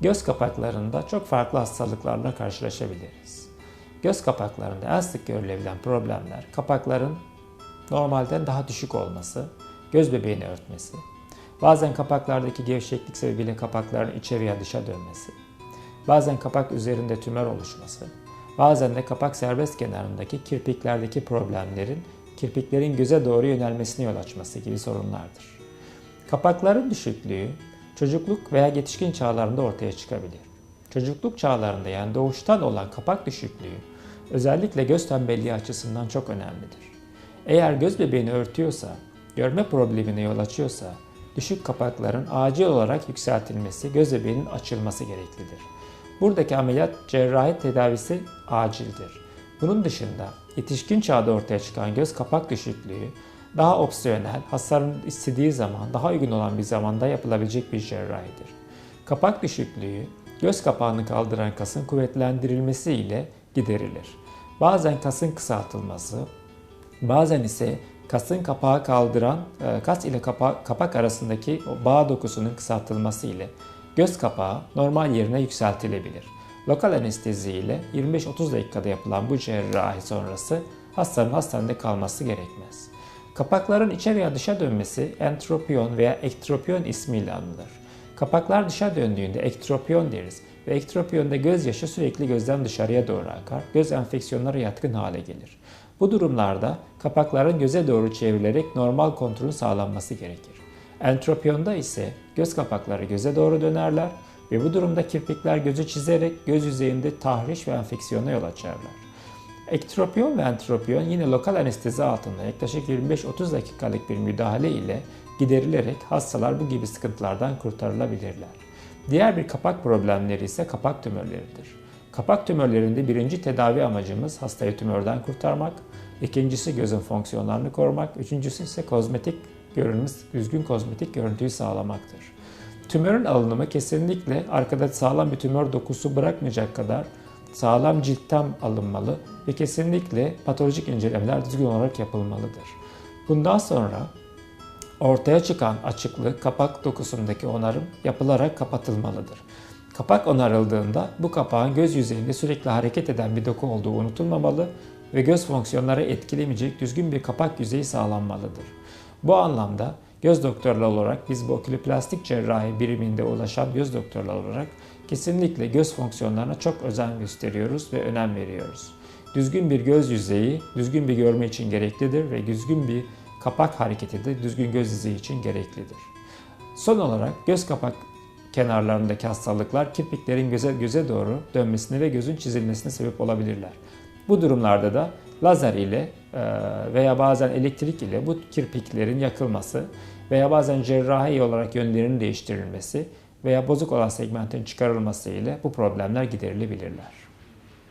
Göz kapaklarında çok farklı hastalıklarla karşılaşabiliriz. Göz kapaklarında en sık görülebilen problemler kapakların normalden daha düşük olması, göz bebeğini örtmesi, bazen kapaklardaki gevşeklik sebebiyle kapakların içeriye dışa dönmesi, bazen kapak üzerinde tümör oluşması, bazen de kapak serbest kenarındaki kirpiklerdeki problemlerin kirpiklerin göze doğru yönelmesine yol açması gibi sorunlardır. Kapakların düşüklüğü çocukluk veya yetişkin çağlarında ortaya çıkabilir. Çocukluk çağlarında yani doğuştan olan kapak düşüklüğü özellikle göz tembelliği açısından çok önemlidir. Eğer göz bebeğini örtüyorsa, görme problemine yol açıyorsa, düşük kapakların acil olarak yükseltilmesi, göz bebeğinin açılması gereklidir. Buradaki ameliyat cerrahi tedavisi acildir. Bunun dışında yetişkin çağda ortaya çıkan göz kapak düşüklüğü daha opsiyonel, hastanın istediği zaman daha uygun olan bir zamanda yapılabilecek bir cerrahidir. Kapak düşüklüğü göz kapağını kaldıran kasın kuvvetlendirilmesi ile giderilir. Bazen kasın kısaltılması, bazen ise kasın kapağı kaldıran e, kas ile kapak, kapak arasındaki bağ dokusunun kısaltılması ile göz kapağı normal yerine yükseltilebilir. Lokal anestezi ile 25-30 dakikada yapılan bu cerrahi sonrası hastanın hastanede kalması gerekmez. Kapakların içe veya dışa dönmesi entropiyon veya ektropiyon ismiyle anılır. Kapaklar dışa döndüğünde ektropiyon deriz ve ektropiyonda gözyaşı sürekli gözden dışarıya doğru akar, göz enfeksiyonlara yatkın hale gelir. Bu durumlarda kapakların göze doğru çevrilerek normal kontrolün sağlanması gerekir. Entropiyonda ise göz kapakları göze doğru dönerler ve bu durumda kirpikler gözü çizerek göz yüzeyinde tahriş ve enfeksiyona yol açarlar. Ektropiyon ve entropiyon yine lokal anestezi altında yaklaşık 25-30 dakikalık bir müdahale ile giderilerek hastalar bu gibi sıkıntılardan kurtarılabilirler. Diğer bir kapak problemleri ise kapak tümörleridir. Kapak tümörlerinde birinci tedavi amacımız hastayı tümörden kurtarmak, ikincisi gözün fonksiyonlarını korumak, üçüncüsü ise kozmetik görünümüz, düzgün kozmetik görüntüyü sağlamaktır. Tümörün alınımı kesinlikle arkada sağlam bir tümör dokusu bırakmayacak kadar sağlam ciltten alınmalı ve kesinlikle patolojik incelemeler düzgün olarak yapılmalıdır. Bundan sonra ortaya çıkan açıklık kapak dokusundaki onarım yapılarak kapatılmalıdır. Kapak onarıldığında bu kapağın göz yüzeyinde sürekli hareket eden bir doku olduğu unutulmamalı ve göz fonksiyonları etkilemeyecek düzgün bir kapak yüzeyi sağlanmalıdır. Bu anlamda göz doktorları olarak biz bu oküloplastik cerrahi biriminde ulaşan göz doktorları olarak kesinlikle göz fonksiyonlarına çok özen gösteriyoruz ve önem veriyoruz. Düzgün bir göz yüzeyi düzgün bir görme için gereklidir ve düzgün bir kapak hareketi de düzgün göz yüzeyi için gereklidir. Son olarak göz kapak kenarlarındaki hastalıklar kirpiklerin göze, göze doğru dönmesine ve gözün çizilmesine sebep olabilirler. Bu durumlarda da lazer ile veya bazen elektrik ile bu kirpiklerin yakılması veya bazen cerrahi olarak yönlerinin değiştirilmesi veya bozuk olan segmentin çıkarılması ile bu problemler giderilebilirler.